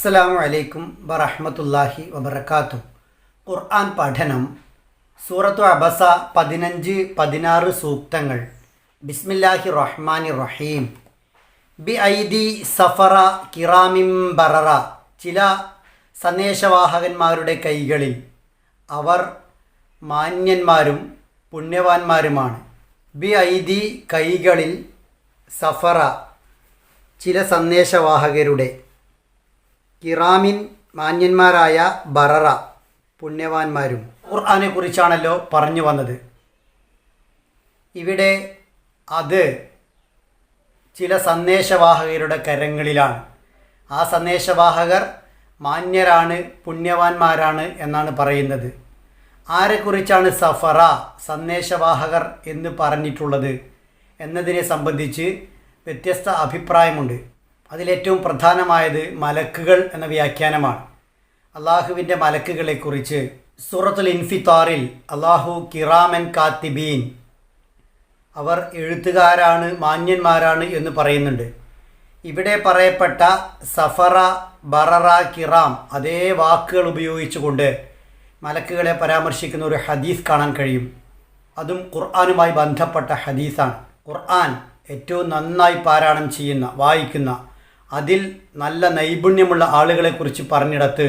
അസ്സലാമു അലൈക്കും വറഹ്മത്തുള്ളാഹി വബർക്കാത്തു ഖുർആൻ പഠനം സൂറത്തു അബസ പതിനഞ്ച് പതിനാറ് സൂക്തങ്ങൾ. ബിസ്മില്ലാഹി റഹ്മാനി റഹീം. ബി ഐദി സഫറ കിറാമിം ബററ. ചില സന്ദേശവാഹകന്മാരുടെ കൈകളിൽ അവർ മാന്യന്മാരും പുണ്യവാന്മാരുമാണ്. ബി ഐദി കൈകളിൽ സഫറ ചില സന്ദേശവാഹകരുടെ കിറാമിൻ മാന്യന്മാരായ ബററ പുണ്യവാന്മാരും ഖുർആാനെ കുറിച്ചാണല്ലോ പറഞ്ഞു വന്നത്. ഇവിടെ അത് ചില സന്ദേശവാഹകരുടെ കരങ്ങളിലാണ്. ആ സന്ദേശവാഹകർ മാന്യരാണ് പുണ്യവാന്മാരാണ് എന്നാണ് പറയുന്നത്. ആരെക്കുറിച്ചാണ് സഫറ സന്ദേശവാഹകർ എന്ന് പറഞ്ഞിട്ടുള്ളത് എന്നതിനെ സംബന്ധിച്ച് വ്യത്യസ്ത അഭിപ്രായമുണ്ട്. അതിലേറ്റവും പ്രധാനമായത് മലക്കുകൾ എന്ന വ്യാഖ്യാനമാണ്. അള്ളാഹുവിന്റെ മലക്കുകളെക്കുറിച്ച് സൂറത്തുൽ ഇൻഫിത്താറിൽ അള്ളാഹു കിറാമൻ കാത്തിബീൻ അവർ എഴുത്തുകാരാണ് മാന്യന്മാരാണ് എന്ന് പറയുന്നുണ്ട്. ഇവിടെ പറയപ്പെട്ട സഫറ ബററ കിറാം അതേ വാക്കുകൾ ഉപയോഗിച്ചുകൊണ്ട് മലക്കുകളെ പരാമർശിക്കുന്ന ഒരു ഹദീസ് കാണാൻ കഴിയും. അതും ഖുർആാനുമായി ബന്ധപ്പെട്ട ഹദീസാണ്. ഖുർആൻ ഏറ്റവും നന്നായി പാരായണം ചെയ്യുന്ന വായിക്കുന്ന അതിൽ നല്ല നൈപുണ്യമുള്ള ആളുകളെക്കുറിച്ച് പറഞ്ഞിടത്ത്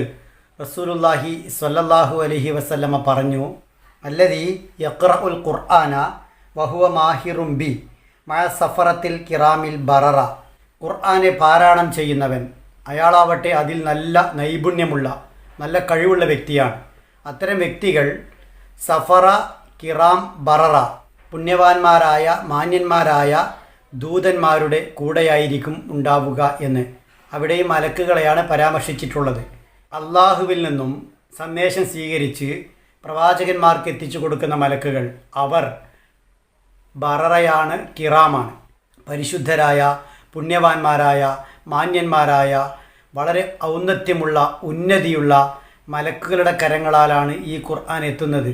റസൂലുല്ലാഹി സ്വല്ലല്ലാഹു അലഹി വസല്ലമ പറഞ്ഞു അല്ലതി യക്ര ഉൽ ഖുർആന വഹുവ മാഹിറും ബി മഴ സഫറത്തിൽ കിറാമിൽ ബററ. ഖുർആനെ പാരായണം ചെയ്യുന്നവൻ അയാളാവട്ടെ അതിൽ നല്ല നൈപുണ്യമുള്ള നല്ല കഴിവുള്ള വ്യക്തിയാണ്. അത്തരം വ്യക്തികൾ സഫറ കിറാം ബററ പുണ്യവാന്മാരായ മാന്യന്മാരായ ദൂതന്മാരുടെ കൂടെയായിരിക്കും ഉണ്ടാവുക എന്ന്. അവിടെയും മലക്കുകളെയാണ് പരാമർശിച്ചിട്ടുള്ളത്. അള്ളാഹുവിൽ നിന്നും സന്ദേശം സ്വീകരിച്ച് പ്രവാചകന്മാർക്ക് എത്തിച്ചു കൊടുക്കുന്ന മലക്കുകൾ അവർ ബററയാണ് കിറാമാണ്. പരിശുദ്ധരായ പുണ്യവാന്മാരായ മാന്യന്മാരായ വളരെ ഔന്നത്യമുള്ള ഉന്നതിയുള്ള മലക്കുകളുടെ കരങ്ങളാലാണ് ഈ ഖുർആൻ എത്തുന്നത്.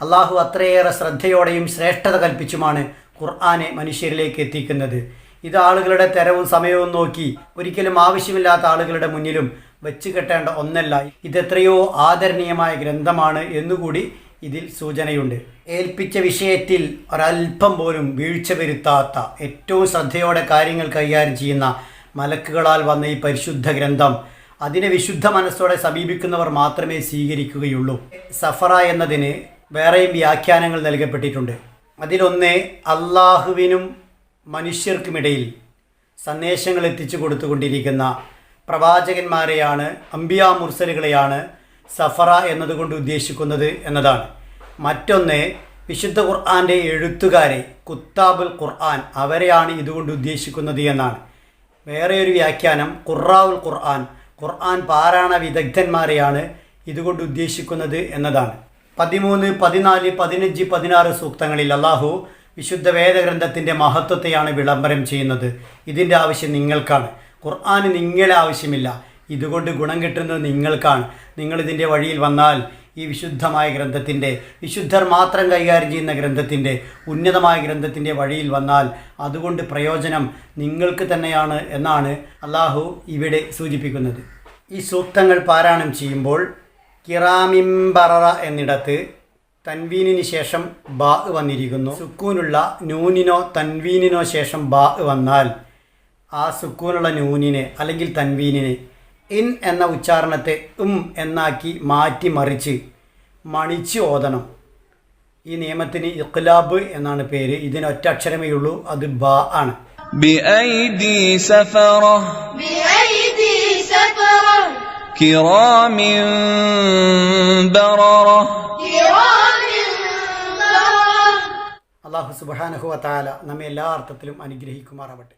അള്ളാഹു അത്രയേറെ ശ്രദ്ധയോടെയും ശ്രേഷ്ഠത കൽപ്പിച്ചുമാണ് ഖുർആനെ മനുഷ്യരിലേക്ക് എത്തിക്കുന്നത്. ഇത് ആളുകളുടെ തരവും സമയവും നോക്കി ഒരിക്കലും ആവശ്യമില്ലാത്ത ആളുകളുടെ മുന്നിലും വെച്ച് കെട്ടേണ്ട ഒന്നല്ല. ഇതെത്രയോ ആദരണീയമായ ഗ്രന്ഥമാണ് എന്നുകൂടി ഇതിൽ സൂചനയുണ്ട്. ഏൽപ്പിച്ച വിഷയത്തിൽ ഒരൽപ്പം പോലും വീഴ്ച വരുത്താത്ത ഏറ്റവും ശ്രദ്ധയോടെ കാര്യങ്ങൾ കൈകാര്യം ചെയ്യുന്ന മലക്കുകളാൽ വന്ന ഈ പരിശുദ്ധ ഗ്രന്ഥം അതിനെ വിശുദ്ധ മനസ്സോടെ സമീപിക്കുന്നവർ മാത്രമേ സ്വീകരിക്കുകയുള്ളൂ. സഫറ എന്നതിന് വേറെയും വ്യാഖ്യാനങ്ങൾ നൽകപ്പെട്ടിട്ടുണ്ട്. അതിലൊന്ന് അള്ളാഹുവിനും മനുഷ്യർക്കുമിടയിൽ സന്ദേശങ്ങൾ എത്തിച്ചു കൊടുത്തുകൊണ്ടിരിക്കുന്ന പ്രവാചകന്മാരെയാണ് അംബിയ മുർസലുകളെയാണ് സഫറ എന്നതുകൊണ്ട് ഉദ്ദേശിക്കുന്നത് എന്നതാണ്. മറ്റൊന്ന് വിശുദ്ധ ഖുർആാന്റെ എഴുത്തുകാരെ കുത്താബുൽ ഖുർആൻ അവരെയാണ് ഇതുകൊണ്ട് ഉദ്ദേശിക്കുന്നത് എന്നാണ്. വേറെ ഒരു വ്യാഖ്യാനം ഖുറാവുൽ ഖുർആൻ ഖുർആൻ പാരായണ വിദഗ്ധന്മാരെയാണ് ഇതുകൊണ്ട് ഉദ്ദേശിക്കുന്നത് എന്നതാണ്. പതിമൂന്ന് പതിനാല് പതിനഞ്ച് പതിനാറ് സൂക്തങ്ങളിൽ അള്ളാഹു വിശുദ്ധ വേദഗ്രന്ഥത്തിന്റെ മഹത്വത്തെയാണ് വിളംബരം ചെയ്യുന്നത്. ഇതിന്റെ ആവശ്യം നിങ്ങൾക്കാണ്. ഖുർആൻ നിങ്ങളെ ആവശ്യമില്ല. ഇതുകൊണ്ട് ഗുണം കിട്ടുന്നത് നിങ്ങൾക്കാണ്. നിങ്ങളിതിന്റെ വഴിയിൽ വന്നാൽ ഈ വിശുദ്ധമായ ഗ്രന്ഥത്തിന്റെ വിശുദ്ധർ മാത്രം കൈകാര്യം ചെയ്യുന്ന ഗ്രന്ഥത്തിന്റെ ഉന്നതമായ ഗ്രന്ഥത്തിന്റെ വഴിയിൽ വന്നാൽ അതുകൊണ്ട് പ്രയോജനം നിങ്ങൾക്ക് തന്നെയാണ് എന്നാണ് അള്ളാഹു ഇവിടെ സൂചിപ്പിക്കുന്നത്. ഈ സൂക്തങ്ങൾ പാരായണം ചെയ്യുമ്പോൾ കിറാമിംബറ എന്നിടത്ത് തൻവീനിന് ശേഷം ബാ വന്നിരിക്കുന്നു. സുക്കൂനുള്ള നൂനിനോ തൻവീനിനോ ശേഷം ബാ വന്നാൽ ആ സുക്കൂനുള്ള നൂനിനെ അല്ലെങ്കിൽ തൻവീനിനെ ഇൻ എന്ന ഉച്ചാരണത്തെ ഉം എന്നാക്കി മാറ്റി മറിച്ച് മണിച്ച് ഓതണം. ഈ നിയമത്തിന് ഇഖ്ലാബ് എന്നാണ് പേര്. ഇതിന് ഒറ്റ അക്ഷരമേ ഉള്ളൂ. അത് ബാ ആണ്. كرام بررة كرام بررة അള്ളാഹു സുബാനഹുവ താല നമ്മെ എല്ലാ അർത്ഥത്തിലും അനുഗ്രഹിക്കുമാറാവട്ടെ